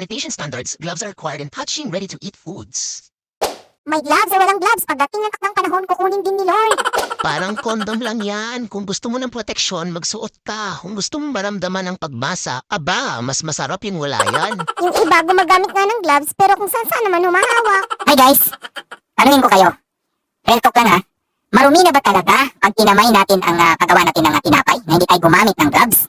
sanitation standards, gloves are required in touching ready-to-eat foods. May gloves o walang gloves. Pagdating ng takdang panahon, kukunin din ni Lord. Parang kondom lang yan. Kung gusto mo ng proteksyon, magsuot ka. Kung gusto mo maramdaman ng pagmasa, aba, mas masarap yung wala yan. Yung iba gumagamit nga ng gloves, pero kung saan saan naman humahawak. Hi guys, tanungin ko kayo. Real talk lang ha. Marumi na ba talaga pag kinamay natin ang uh, kagawa natin ng ah, tinapay na hindi tayo gumamit ng gloves?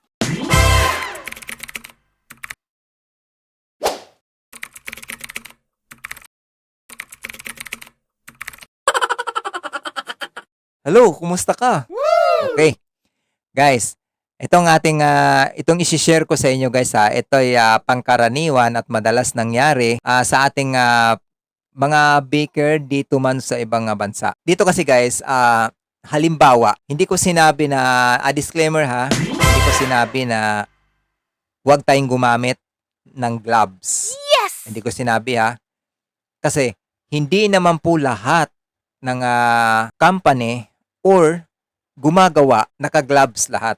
Hello, kumusta ka? Okay. Guys, itong ating ah, itong i-share ko sa inyo guys ha, ito ay ah, pangkaraniwan at madalas nangyari ah, sa ating ah, mga baker dito man sa ibang ah, bansa. Dito kasi guys, ah, halimbawa, hindi ko sinabi na a disclaimer ha, hindi ko sinabi na huwag tayong gumamit ng gloves. Yes! Hindi ko sinabi ha. Kasi hindi naman po lahat ng ah, company or gumagawa naka-gloves lahat.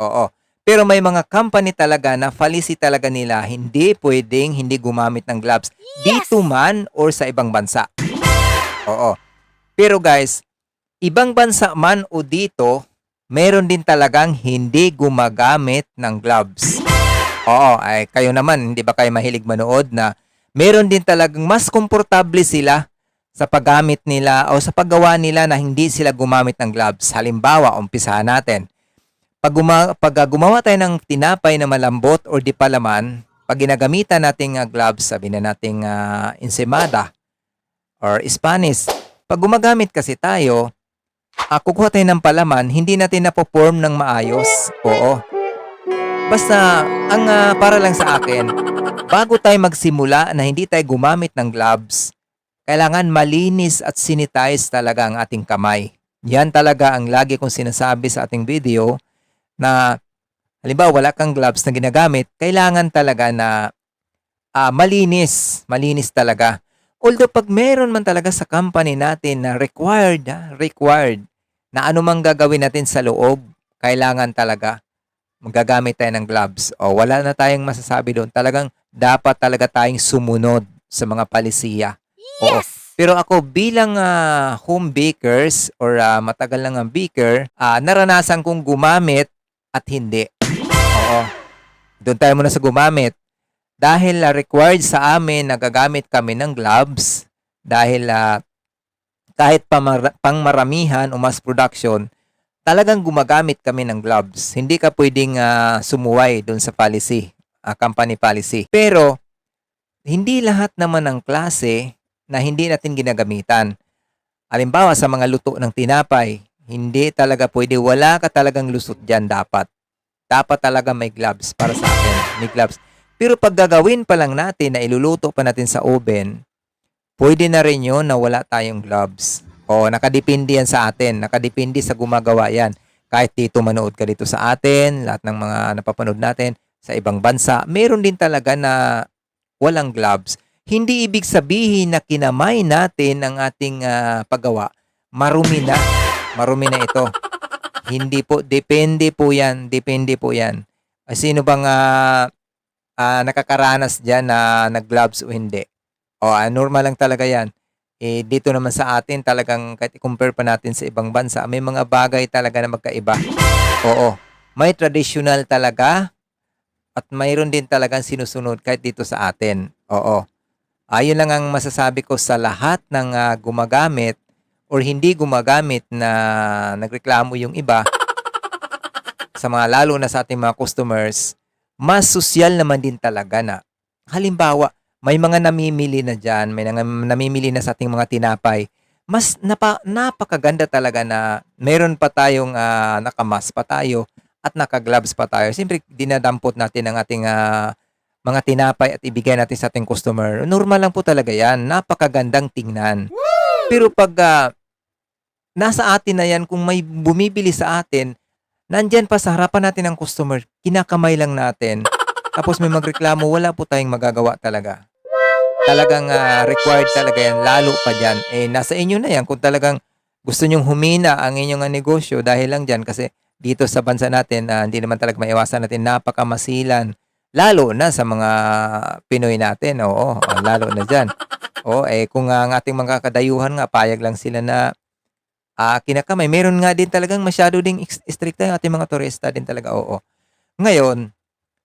Oo. Pero may mga company talaga na policy talaga nila hindi pwedeng hindi gumamit ng gloves dito man or sa ibang bansa. Oo. Pero guys, ibang bansa man o dito, meron din talagang hindi gumagamit ng gloves. Oo, ay kayo naman, hindi ba kayo mahilig manood na meron din talagang mas komportable sila sa paggamit nila o sa paggawa nila na hindi sila gumamit ng gloves. Halimbawa, umpisahan natin. Pag, guma- pag ah, gumawa tayo ng tinapay na malambot or di palaman, pag ginagamitan nating ah, gloves, sabi na nating ah, ensimada or Spanish, pag gumagamit kasi tayo, uh, kukuha tayo ng palaman, hindi natin napoform ng maayos. Oo. Basta, ang ah, para lang sa akin, bago tayo magsimula na hindi tayo gumamit ng gloves, kailangan malinis at sanitize talaga ang ating kamay. Yan talaga ang lagi kong sinasabi sa ating video na halimbawa wala kang gloves na ginagamit, kailangan talaga na ah, malinis, malinis talaga. Although pag meron man talaga sa company natin na required, ah, required na anumang gagawin natin sa loob, kailangan talaga magagamit tayo ng gloves. O wala na tayong masasabi doon. Talagang dapat talaga tayong sumunod sa mga palisiya. Oo. Pero ako bilang ah, home bakers or ah, matagal lang ang baker, ah, naranasan kong gumamit at hindi. Oo. Doon tayo muna sa gumamit. Dahil ah, required sa amin na gagamit kami ng gloves dahil ah, kahit pamara- pangmaramihan o mass production, talagang gumagamit kami ng gloves. Hindi ka pwedeng ah, sumuway doon sa policy, ah, company policy. Pero hindi lahat naman ng klase na hindi natin ginagamitan. Halimbawa sa mga luto ng tinapay, hindi talaga pwede, wala ka talagang lusot dyan dapat. Dapat talaga may gloves para sa akin, may gloves. Pero pag gagawin pa lang natin na iluluto pa natin sa oven, pwede na rin yun na wala tayong gloves. O nakadepende yan sa atin, nakadepende sa gumagawa yan. Kahit dito manood ka dito sa atin, lahat ng mga napapanood natin sa ibang bansa, meron din talaga na walang gloves hindi ibig sabihin na kinamay natin ang ating ah, paggawa, marumi na. Marumi na ito. Hindi po, depende po yan. Depende po yan. Ah, Sino bang ah, ah, nakakaranas dyan na nag-gloves o hindi? O, ah, normal lang talaga yan. Eh, dito naman sa atin, talagang kahit i-compare pa natin sa ibang bansa, may mga bagay talaga na magkaiba. Oo. May traditional talaga at mayroon din talagang sinusunod kahit dito sa atin. Oo. Ayun lang ang masasabi ko sa lahat ng ah, gumagamit or hindi gumagamit na nagreklamo yung iba sa mga lalo na sa ating mga customers, mas sosyal naman din talaga na. Halimbawa, may mga namimili na dyan, may namimili na sa ating mga tinapay. Mas napa, napakaganda talaga na meron pa tayong ah, nakamas pa tayo at naka-gloves pa tayo. Siyempre, dinadampot natin ang ating ah, mga tinapay at ibigay natin sa ating customer. Normal lang po talaga yan. Napakagandang tingnan. Pero pag ah, nasa atin na yan, kung may bumibili sa atin, nandyan pa sa harapan natin ng customer, kinakamay lang natin. Tapos may magreklamo, wala po tayong magagawa talaga. Talagang ah, required talaga yan, lalo pa dyan. Eh, nasa inyo na yan kung talagang gusto nyong humina ang inyong ah, negosyo dahil lang dyan kasi dito sa bansa natin, ah, hindi naman talaga maiwasan natin, napakamasilan Lalo na sa mga Pinoy natin, oo, ah, lalo na dyan. Oo, eh kung ang ating mga kadayuhan nga, payag lang sila na ah, kinakamay. Meron nga din talagang masyado ding stricta yung ating mga turista din talaga, oo. Ngayon,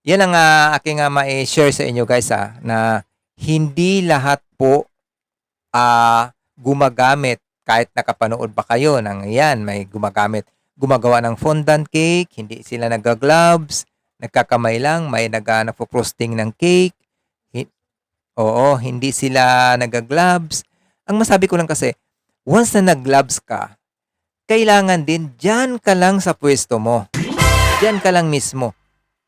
yan ang ah, aking nga ma-share sa inyo guys ah, na hindi lahat po ah gumagamit kahit nakapanood pa kayo ng yan, may gumagamit, gumagawa ng fondant cake, hindi sila nagga-gloves, nagkakamay lang, may naga frosting ng cake. Hi- Oo, hindi sila nagga-gloves. Ang masabi ko lang kasi, once na nag-gloves ka, kailangan din dyan ka lang sa pwesto mo. Dyan ka lang mismo.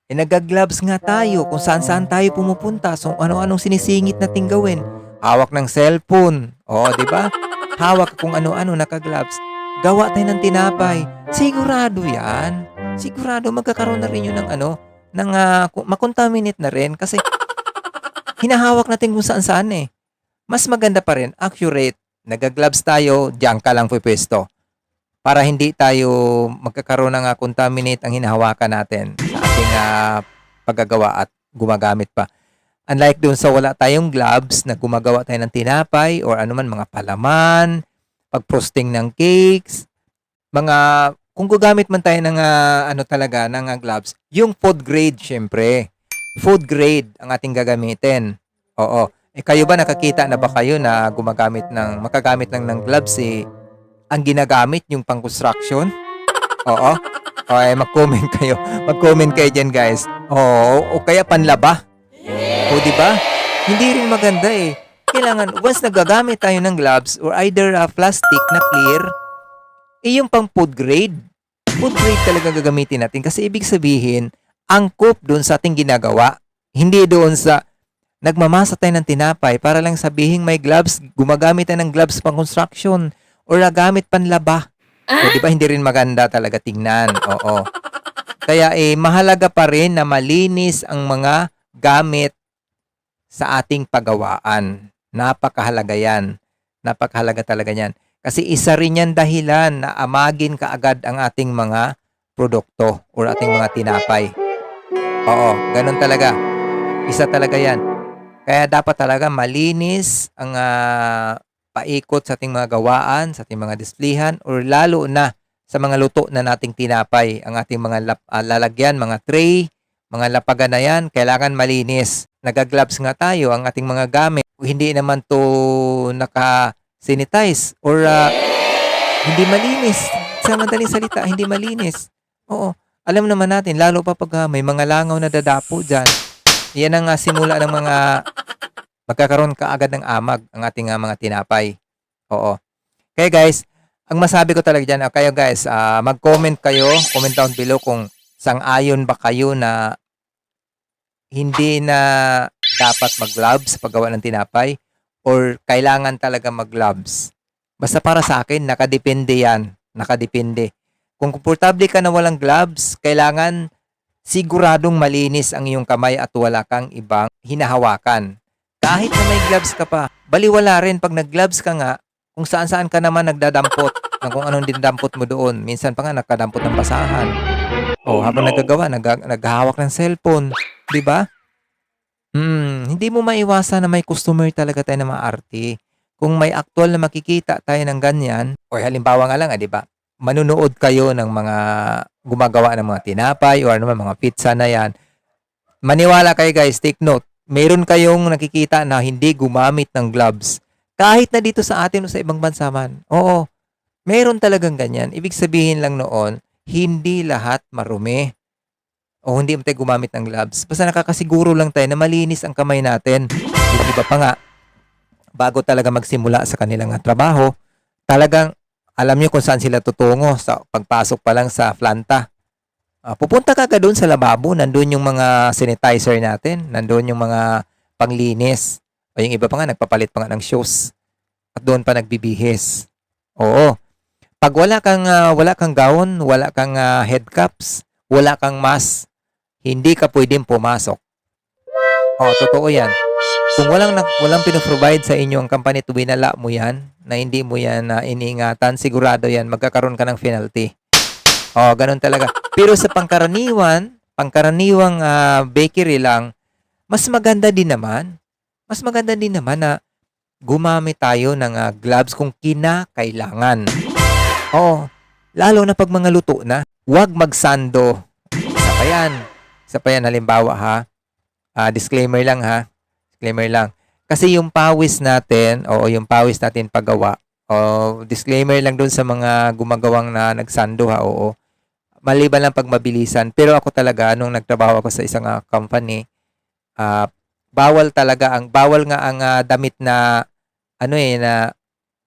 Eh, nagga-gloves nga tayo kung saan-saan tayo pumupunta. So, ano-anong sinisingit nating gawin. Hawak ng cellphone. Oo, di ba? Hawak kung ano-ano, naka-gloves. Gawa tayo ng tinapay. Sigurado yan. Sigurado magkakaroon na rin yun ng ano, ng ku- makontaminate na rin kasi hinahawak natin kung saan-saan eh. Mas maganda pa rin, accurate. Nagagloves tayo, diyan ka lang pwesto. Para hindi tayo magkakaroon ng ah, contaminate ang hinahawakan natin sa ating ah, paggagawa at gumagamit pa. Unlike doon sa wala tayong gloves na gumagawa tayo ng tinapay or anuman mga palaman, pag-frosting ng cakes, mga kung gugamit man tayo ng ah, ano talaga ng ah, gloves, yung food grade syempre. Food grade ang ating gagamitin. Oo. Eh kayo ba nakakita na ba kayo na gumagamit ng makagamit lang ng gloves eh ang ginagamit yung pang construction? Oo. Okay, mag-comment kayo. Mag-comment kayo dyan, guys. Oo, o kaya panlaba. O, di ba? Hindi rin maganda eh. Kailangan, once nagagamit tayo ng gloves or either uh, plastic na clear, eh yung pang food grade. Food grade talaga gagamitin natin kasi ibig sabihin, angkop doon sa ating ginagawa. Hindi doon sa nagmamasa tayo ng tinapay para lang sabihin may gloves, gumagamit tayo ng gloves pang construction or nagamit panlaba. O, di ba hindi rin maganda talaga tingnan? Oo. Kaya eh, mahalaga pa rin na malinis ang mga gamit sa ating pagawaan. Napakahalaga yan. Napakahalaga talaga yan. Kasi isa rin yan dahilan na amagin kaagad ang ating mga produkto or ating mga tinapay. Oo, ganun talaga. Isa talaga yan. Kaya dapat talaga malinis ang ah, paikot sa ating mga gawaan, sa ating mga displihan, or lalo na sa mga luto na nating tinapay, ang ating mga lap- ah, lalagyan, mga tray, mga lapagan na yan, kailangan malinis. Nagagloves nga tayo, ang ating mga gamit. Hindi naman to naka-sanitize or ah, hindi malinis. Sa madaling salita, hindi malinis. Oo. Alam naman natin, lalo pa pag ah, may mga langaw na dadapo dyan. Yan ang ah, simula ng mga magkakaroon ka agad ng amag ang ating ah, mga tinapay. Oo. Kaya guys, ang masabi ko talaga dyan, ah, kayo guys, ah, mag-comment kayo, comment down below kung sang-ayon ba kayo na hindi na dapat mag-gloves paggawa ng tinapay or kailangan talaga mag-gloves. Basta para sa akin, nakadepende yan. Nakadepende. Kung komportable ka na walang gloves, kailangan siguradong malinis ang iyong kamay at wala kang ibang hinahawakan. Kahit na may gloves ka pa, baliwala rin pag nag-gloves ka nga, kung saan saan ka naman nagdadampot ng kung anong dinadampot mo doon. Minsan pa nga nagkadampot ng basahan. O habang nagagawa, nag naghahawak ng cellphone. Di ba? Hmm, hindi mo maiwasan na may customer talaga tayo na maarte. Kung may actual na makikita tayo ng ganyan, o halimbawa nga lang, ah, di ba? Manunood kayo ng mga gumagawa ng mga tinapay o ano man, mga pizza na yan. Maniwala kayo guys, take note. Meron kayong nakikita na hindi gumamit ng gloves. Kahit na dito sa atin o sa ibang bansa man. Oo, meron talagang ganyan. Ibig sabihin lang noon, hindi lahat marumi o hindi mo tayo gumamit ng gloves. Basta nakakasiguro lang tayo na malinis ang kamay natin. Yung iba pa nga, bago talaga magsimula sa kanilang ah, trabaho, talagang alam nyo kung saan sila tutungo sa pagpasok pa lang sa planta. Ah, pupunta ka ka doon sa lababo, nandun yung mga sanitizer natin, nandun yung mga panglinis. O yung iba pa nga, nagpapalit pa nga ng shoes. At doon pa nagbibihis. Oo. Pag wala kang, ah, wala kang gown, wala kang ah, head caps, wala kang mask, hindi ka pwedeng pumasok. Oh, totoo yan. Kung walang walang pinoprovide sa inyo ang company to winala mo yan, na hindi mo yan na iniingatan, sigurado yan, magkakaroon ka ng penalty. Oh, ganun talaga. Pero sa pangkaraniwan, pangkaraniwang ah, bakery lang, mas maganda din naman. Mas maganda din naman na gumamit tayo ng ah, gloves kung kinakailangan. Oo, lalo na pag mga luto na, huwag magsando. Isa pa yan. Isa pa yan, halimbawa ha. Ah, disclaimer lang ha. Disclaimer lang. Kasi yung pawis natin, o yung pawis natin paggawa, o disclaimer lang dun sa mga gumagawang na nagsando ha, oo. Maliban lang pag mabilisan. Pero ako talaga, nung nagtrabaho ako sa isang ah, company, ah, bawal talaga ang bawal nga ang ah, damit na ano eh na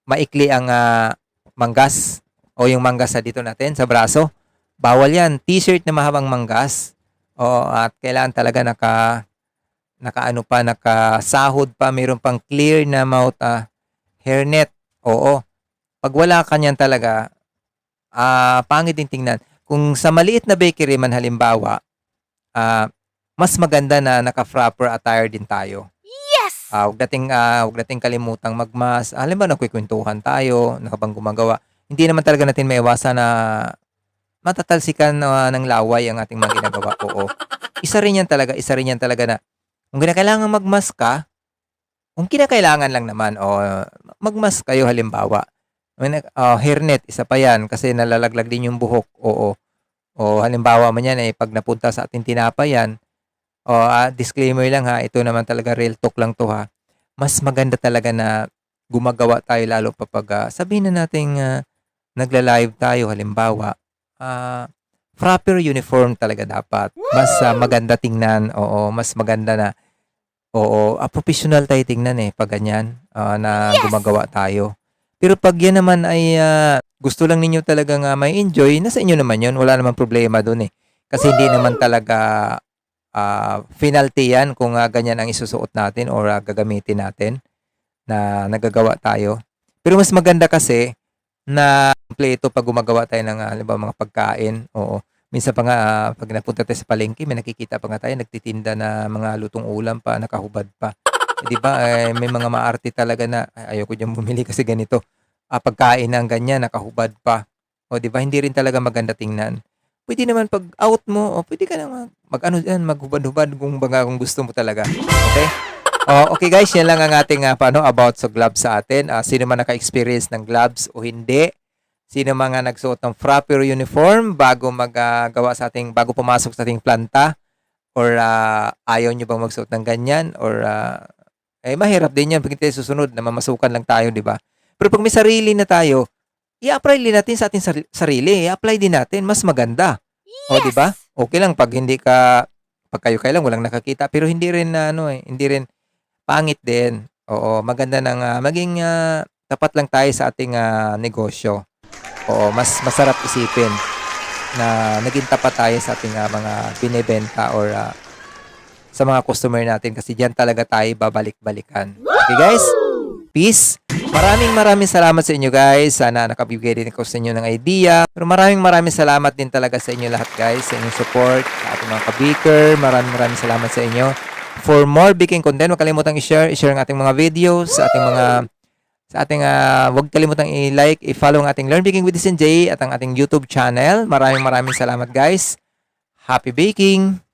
maikli ang ah, manggas o yung manggas sa dito natin sa braso. Bawal yan. T-shirt na mahabang manggas. O at kailangan talaga naka naka ano pa, nakasahod pa, mayroon pang clear na mouth ah, hairnet. Oo. Pag wala ka niyan talaga, ah pangit din tingnan. Kung sa maliit na bakery man halimbawa, ah mas maganda na naka-proper attire din tayo. Yes! Ah, huwag nating ah, huwag nating kalimutang magmas. Alam mo nagkukwentuhan tayo, nakabang gumagawa. Hindi naman talaga natin maiwasan na matatalsikan ah, ng laway ang ating mga ginagawa. Oo. Isa rin yan talaga, isa rin yan talaga na kung kinakailangan magmas ka, kung kinakailangan lang naman, o magmas kayo halimbawa. I mean, ah, hairnet, isa pa yan kasi nalalaglag din yung buhok. Oo. O halimbawa man yan, eh, pag napunta sa ating tinapay yan, o ah, disclaimer lang ha, ito naman talaga real talk lang to ha. Mas maganda talaga na gumagawa tayo lalo pa pag ah, sabihin na nating ah, nagla-live tayo halimbawa. Ah proper uniform talaga dapat. Mas ah, maganda tingnan. Oo, mas maganda na Oo, ah, professional tayo tingnan eh pag ganyan ah, na gumagawa tayo. Pero pag yan naman ay ah, gusto lang ninyo talagang ah, may enjoy, nasa inyo naman yun. Wala namang problema doon eh. Kasi hindi naman talaga ah, penalty yan kung ah, ganyan ang isusuot natin or ah, gagamitin natin na nagagawa tayo. Pero mas maganda kasi na kompleto pag gumagawa tayo ng ah, halimbawa mga pagkain. Oo. Minsan pa nga ah, pag napunta tayo sa palengke, may nakikita pa nga tayo nagtitinda na mga lutong ulam pa, nakahubad pa. Eh, 'Di ba? Eh, may mga maarte talaga na "Ay, ayoko diyan bumili kasi ganito. Ah, pagkain ng ganyan nakahubad pa. O 'di ba? Hindi rin talaga maganda tingnan. Pwede naman pag out mo, o pwede ka naman mag ano diyan, maghubad-hubad kung baga kung gusto mo talaga. Okay? Oh, okay guys, yan lang ang ating ah, paano about sa gloves sa atin. Ah, sino man naka-experience ng gloves o hindi, sino mga nagsuot ng proper uniform bago magagawa sa ating bago pumasok sa ating planta or ah, ayaw nyo bang magsuot ng ganyan or ah, eh mahirap din yan pag susunod na mamasukan lang tayo, di ba? Pero pag may sarili na tayo, i-apply din natin sa ating sari- sarili, i-apply din natin, mas maganda. O, di ba? Okay lang pag hindi ka pag kayo kailan walang nakakita pero hindi rin na ano eh, hindi rin pangit din. Oo, maganda nang ah, maging ah, tapat lang tayo sa ating ah, negosyo. Oo, mas masarap isipin na naging tapat tayo sa ating ah, mga binebenta or ah, sa mga customer natin kasi diyan talaga tayo babalik-balikan. Okay guys? Peace. Maraming maraming salamat sa inyo guys. Sana nakabigay din ako sa inyo ng idea. Pero maraming maraming salamat din talaga sa inyo lahat guys sa inyong support, sa ating mga ka-baker. Maraming maraming salamat sa inyo. For more baking content, huwag kalimutang i-share, i-share ang ating mga videos, sa ating mga sa ating ah, huwag kalimutang i-like, i-follow ang ating Learn Baking with J at ang ating YouTube channel. Maraming maraming salamat guys. Happy baking!